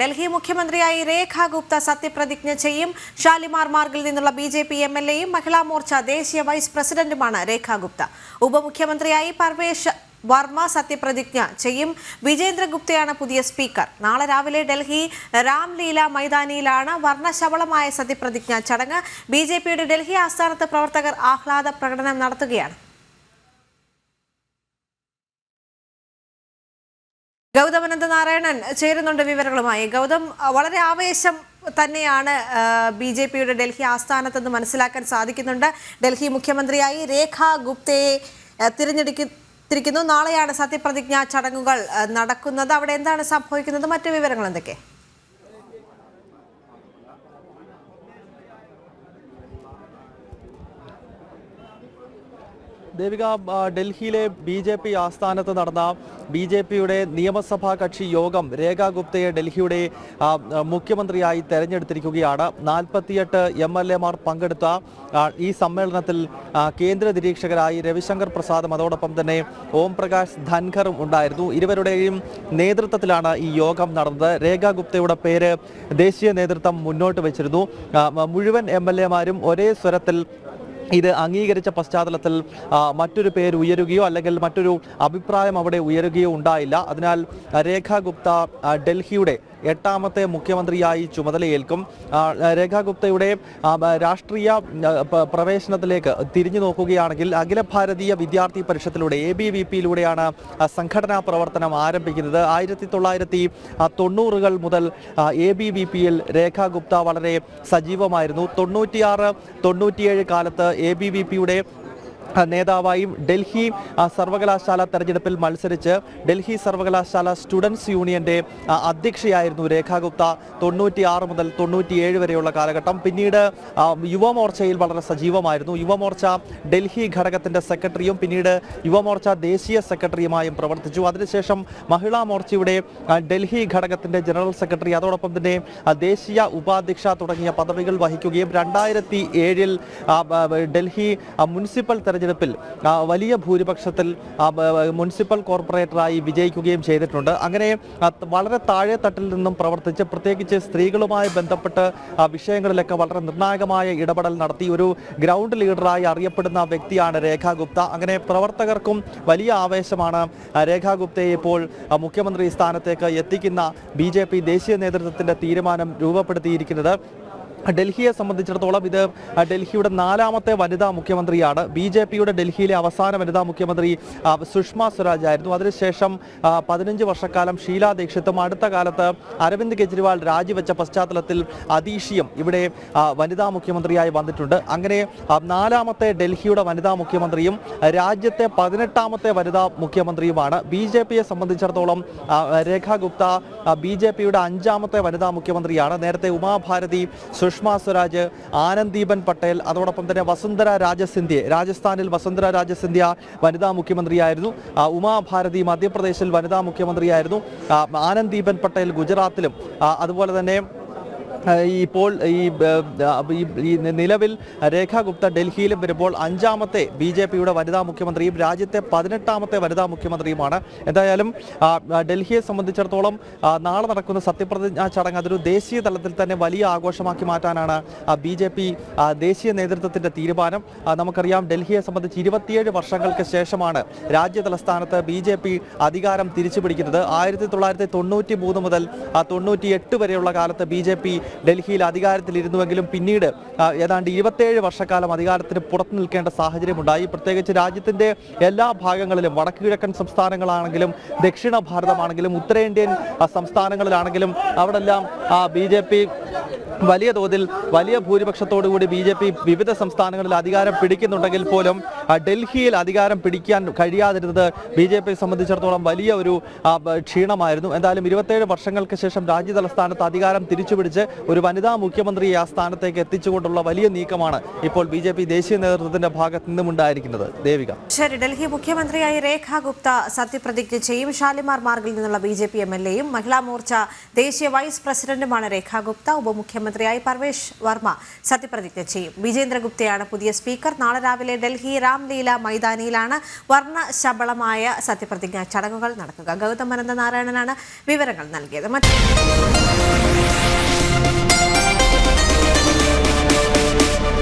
ഡൽഹി മുഖ്യമന്ത്രിയായി രേഖ ഗുപ്ത സത്യപ്രതിജ്ഞ ചെയ്യും. ഷാലിമാർ മാർഗിൽ നിന്നുള്ള B J P M L എയും മഹിളാ മോർച്ച ദേശീയ വൈസ് പ്രസിഡന്റുമാണ് രേഖ ഗുപ്ത. ഉപമുഖ്യമന്ത്രിയായി പർവേഷ് വർമ്മ സത്യപ്രതിജ്ഞ ചെയ്യും. വിജേന്ദ്ര ഗുപ്തയാണ് പുതിയ സ്പീക്കർ. നാളെ രാവിലെ ഡൽഹി രാംലീല മൈതാനിയിലാണ് വർണശബളമായ സത്യപ്രതിജ്ഞ ചടങ്ങ്. ബി ഡൽഹി ആസ്ഥാനത്ത് പ്രവർത്തകർ ആഹ്ലാദ പ്രകടനം നടത്തുകയാണ്. ഗൗതം അനന്ത നാരായണൻ ചേരുന്നുണ്ട് വിവരങ്ങളുമായി. ഗൗതം വളരെ ആവേശം തന്നെയാണ് ബി ജെ പിയുടെ ഡൽഹി ആസ്ഥാനത്തെന്ന് മനസ്സിലാക്കാൻ സാധിക്കുന്നുണ്ട്. ഡൽഹി മുഖ്യമന്ത്രിയായി രേഖ ഗുപ്തയെ തിരഞ്ഞെടുത്തിരിക്കുന്നു നാളെയാണ് സത്യപ്രതിജ്ഞാ ചടങ്ങുകൾ നടക്കുന്നത്. അവിടെ എന്താണ് സംഭവിക്കുന്നത്? മറ്റു വിവരങ്ങൾ എന്തൊക്കെ? ദേവിക ഡൽഹിയിലെ ബി ജെ പി ആസ്ഥാനത്ത് നടന്ന ബി ജെ പിയുടെ നിയമസഭാ കക്ഷി യോഗം രേഖ ഗുപ്തയെ ഡൽഹിയുടെ മുഖ്യമന്ത്രിയായി തെരഞ്ഞെടുത്തിരിക്കുകയാണ്. നാൽപ്പത്തിയെട്ട് എം എൽ എമാർ പങ്കെടുത്ത ഈ സമ്മേളനത്തിൽ കേന്ദ്ര നിരീക്ഷകരായി രവിശങ്കർ പ്രസാദും അതോടൊപ്പം തന്നെ ഓം പ്രകാശ് ധൻഖറും ഉണ്ടായിരുന്നു. ഇരുവരുടെയും നേതൃത്വത്തിലാണ് ഈ യോഗം നടന്നത്. രേഖ ഗുപ്തയുടെ പേര് ദേശീയ നേതൃത്വം മുന്നോട്ട് വെച്ചിരുന്നു. മുഴുവൻ എം എൽ എമാരും ഒരേ സ്വരത്തിൽ ഇത് അംഗീകരിച്ച പശ്ചാത്തലത്തിൽ മറ്റൊരു പേര് ഉയരുകയോ അല്ലെങ്കിൽ മറ്റൊരു അഭിപ്രായം അവിടെ ഉയരുകയോ ഉണ്ടായില്ല. അതിനാൽ രേഖാ ഗുപ്ത ഡൽഹിയുടെ എട്ടാമത്തെ മുഖ്യമന്ത്രിയായി ചുമതലയേൽക്കും. രേഖാ ഗുപ്തയുടെ രാഷ്ട്രീയ പ്രവേശനത്തിലേക്ക് തിരിഞ്ഞു നോക്കുകയാണെങ്കിൽ അഖില ഭാരതീയ വിദ്യാർത്ഥി പരിഷത്തിലൂടെ എ ബി വി പിയിലൂടെയാണ് സംഘടനാ പ്രവർത്തനം ആരംഭിക്കുന്നത്. ആയിരത്തി തൊള്ളായിരത്തി തൊണ്ണൂറുകൾ മുതൽ എ ബി വി പിയിൽ ഗുപ്ത വളരെ സജീവമായിരുന്നു. തൊണ്ണൂറ്റിയാറ് തൊണ്ണൂറ്റിയേഴ് കാലത്ത് എ ബി വി പിയുടെ നേതാവായും ഡൽഹി സർവകലാശാല തെരഞ്ഞെടുപ്പിൽ മത്സരിച്ച് ഡൽഹി സർവകലാശാല സ്റ്റുഡൻസ് യൂണിയന്റെ അധ്യക്ഷയായിരുന്നു രേഖാഗുപ്ത. തൊണ്ണൂറ്റി ആറ് മുതൽ തൊണ്ണൂറ്റിയേഴ് വരെയുള്ള കാലഘട്ടം. പിന്നീട് യുവമോർച്ചയിൽ വളരെ സജീവമായിരുന്നു. യുവമോർച്ച ഡൽഹി ഘടകത്തിന്റെ സെക്രട്ടറിയും പിന്നീട് യുവമോർച്ച ദേശീയ സെക്രട്ടറിയുമായും പ്രവർത്തിച്ചു. അതിനുശേഷം മഹിളാ മോർച്ചയുടെ ഡൽഹി ഘടകത്തിന്റെ ജനറൽ സെക്രട്ടറി അതോടൊപ്പം തന്നെ ദേശീയ ഉപാധ്യക്ഷ തുടങ്ങിയ പദവികൾ വഹിക്കുകയും രണ്ടായിരത്തി ഏഴിൽ ഡൽഹി മുനിസിപ്പൽ മുനിസിപ്പൽ തെരഞ്ഞെടുപ്പിൽ വലിയ ഭൂരിപക്ഷത്തിൽ മുനിസിപ്പൽ കോർപ്പറേറ്ററായി വിജയിക്കുകയും ചെയ്തിട്ടുണ്ട്. അങ്ങനെ വളരെ താഴെ തട്ടിൽ നിന്നും പ്രവർത്തിച്ച് പ്രത്യേകിച്ച് സ്ത്രീകളുമായി ബന്ധപ്പെട്ട് വിഷയങ്ങളിലൊക്കെ വളരെ നിർണായകമായ ഇടപെടൽ നടത്തി. ഒരു ഗ്രൗണ്ട് ലീഡറായി അറിയപ്പെടുന്ന വ്യക്തിയാണ് രേഖാ ഗുപ്ത. അങ്ങനെ പ്രവർത്തകർക്കും വലിയ ആവേശമാണ് രേഖാ ഗുപ്തയെ ഇപ്പോൾ മുഖ്യമന്ത്രി സ്ഥാനത്തേക്ക് എത്തിക്കുന്ന ബി ദേശീയ നേതൃത്വത്തിന്റെ തീരുമാനം രൂപപ്പെടുത്തിയിരിക്കുന്നത്. ഡൽഹിയെ സംബന്ധിച്ചിടത്തോളം ഇത് ഡൽഹിയുടെ നാലാമത്തെ വനിതാ മുഖ്യമന്ത്രിയാണ്. ബി ജെ പിയുടെ ഡൽഹിയിലെ അവസാന വനിതാ മുഖ്യമന്ത്രി സുഷമ സ്വരാജ് ആയിരുന്നു. അതിനുശേഷം പതിനഞ്ച് വർഷക്കാലം ഷീലാ ദീക്ഷിത്തും അടുത്ത കാലത്ത് അരവിന്ദ് കെജ്രിവാൾ രാജിവെച്ച പശ്ചാത്തലത്തിൽ അതീഷിയും ഇവിടെ വനിതാ മുഖ്യമന്ത്രിയായി വന്നിട്ടുണ്ട്. അങ്ങനെ നാലാമത്തെ ഡൽഹിയുടെ വനിതാ മുഖ്യമന്ത്രിയും രാജ്യത്തെ പതിനെട്ടാമത്തെ വനിതാ മുഖ്യമന്ത്രിയുമാണ്. ബി ജെ പിയെ സംബന്ധിച്ചിടത്തോളം രേഖാ ഗുപ്ത ബി ജെ പിയുടെ അഞ്ചാമത്തെ വനിതാ മുഖ്യമന്ത്രിയാണ്. നേരത്തെ ഉമാഭാരതി സുഷമ സ്വരാജ് ആനന്ദീപൻ പട്ടേൽ അതോടൊപ്പം തന്നെ വസുന്ധര രാജസിന്ധ്യ രാജസ്ഥാനിൽ വസുന്ധര രാജസിന്ധ്യ വനിതാ മുഖ്യമന്ത്രിയായിരുന്നു. ഉമാഭാരതി മധ്യപ്രദേശിൽ വനിതാ മുഖ്യമന്ത്രിയായിരുന്നു. ആനന്ദീപൻ പട്ടേൽ ഗുജറാത്തിലും അതുപോലെ തന്നെ ഇപ്പോൾ ഈ നിലവിൽ രേഖാ ഗുപ്ത ഡൽഹിയിലും വരുമ്പോൾ അഞ്ചാമത്തെ ബി ജെ പിയുടെ വനിതാ മുഖ്യമന്ത്രിയും രാജ്യത്തെ പതിനെട്ടാമത്തെ വനിതാ മുഖ്യമന്ത്രിയുമാണ്. എന്തായാലും ഡൽഹിയെ സംബന്ധിച്ചിടത്തോളം നാളെ നടക്കുന്ന സത്യപ്രതിജ്ഞാ ചടങ്ങ് അതൊരു ദേശീയ തലത്തിൽ തന്നെ വലിയ ആഘോഷമാക്കി മാറ്റാനാണ് ബി ജെ പി ദേശീയ നേതൃത്വത്തിന്റെ തീരുമാനം. നമുക്കറിയാം ഡൽഹിയെ സംബന്ധിച്ച് ഇരുപത്തിയേഴ് വർഷങ്ങൾക്ക് ശേഷമാണ് രാജ്യ തലസ്ഥാനത്ത് ബി ജെ പി അധികാരം തിരിച്ചു പിടിക്കുന്നത് ആയിരത്തി തൊള്ളായിരത്തി തൊണ്ണൂറ്റി മൂന്ന് മുതൽ തൊണ്ണൂറ്റി എട്ട് വരെയുള്ള കാലത്ത് ബി ജെ പി ഡൽഹിയിൽ അധികാരത്തിലിരുന്നുവെങ്കിലും പിന്നീട് ഏതാണ്ട് ഇരുപത്തേഴ് വർഷക്കാലം അധികാരത്തിന് പുറത്തു നിൽക്കേണ്ട സാഹചര്യമുണ്ടായി. പ്രത്യേകിച്ച് രാജ്യത്തിന്റെ എല്ലാ ഭാഗങ്ങളിലും വടക്ക് കിഴക്കൻ സംസ്ഥാനങ്ങളാണെങ്കിലും ദക്ഷിണ ഭാരതമാണെങ്കിലും ഉത്തരേന്ത്യൻ സംസ്ഥാനങ്ങളിലാണെങ്കിലും അവിടെല്ലാം ബി ജെ പി വലിയ തോതിൽ വലിയ ഭൂരിപക്ഷത്തോടുകൂടി ബി ജെ പി വിവിധ സംസ്ഥാനങ്ങളിൽ അധികാരം പിടിക്കുന്നുണ്ടെങ്കിൽ പോലും ഡൽഹിയിൽ അധികാരം പിടിക്കാൻ കഴിയാതിരുന്നത് ബി ജെ പി സംബന്ധിച്ചിടത്തോളം വലിയ ഒരു ക്ഷീണമായിരുന്നു. എന്തായാലും ഇരുപത്തേഴ് വർഷങ്ങൾക്ക് ശേഷം രാജ്യതലസ്ഥാനത്ത് അധികാരം തിരിച്ചുപിടിച്ച് ഒരു വനിതാ മുഖ്യമന്ത്രിയെ ആ സ്ഥാനത്തേക്ക് എത്തിച്ചുകൊണ്ടുള്ള വലിയ നീക്കമാണ് ഇപ്പോൾ ബി ജെ പി ദേശീയ നേതൃത്വത്തിന്റെ ഭാഗത്ത് നിന്നും ഉണ്ടായിരിക്കുന്നത്. ദേവിക. ശരി ഡൽഹി മുഖ്യമന്ത്രിയായി രേഖ ഗുപ്ത സത്യപ്രതിജ്ഞ ചെയ്യും. ഷാലിമാർ മാർഗിൽ നിന്നുള്ള B J P M L എയും മഹിളാ മോർച്ച ദേശീയ വൈസ് പ്രസിഡന്റുമാണ് രേഖ ഗുപ്ത. ഉപമുഖ്യമന്ത്രിയായി പർവേഷ് വർമ്മ സത്യപ്രതിജ്ഞ ചെയ്യും. വിജേന്ദ്രഗുപ്തയാണ് പുതിയ സ്പീക്കർ. നാളെ രാവിലെ ഡൽഹി രാം രാംലീല മൈതാനിയിലാണ് വർണശബളമായ സത്യപ്രതിജ്ഞാ ചടങ്ങുകൾ നടക്കുക. ഗൗതം അനന്തനാരായണനാണ് വിവരങ്ങൾ നൽകിയത്. മറ്റ്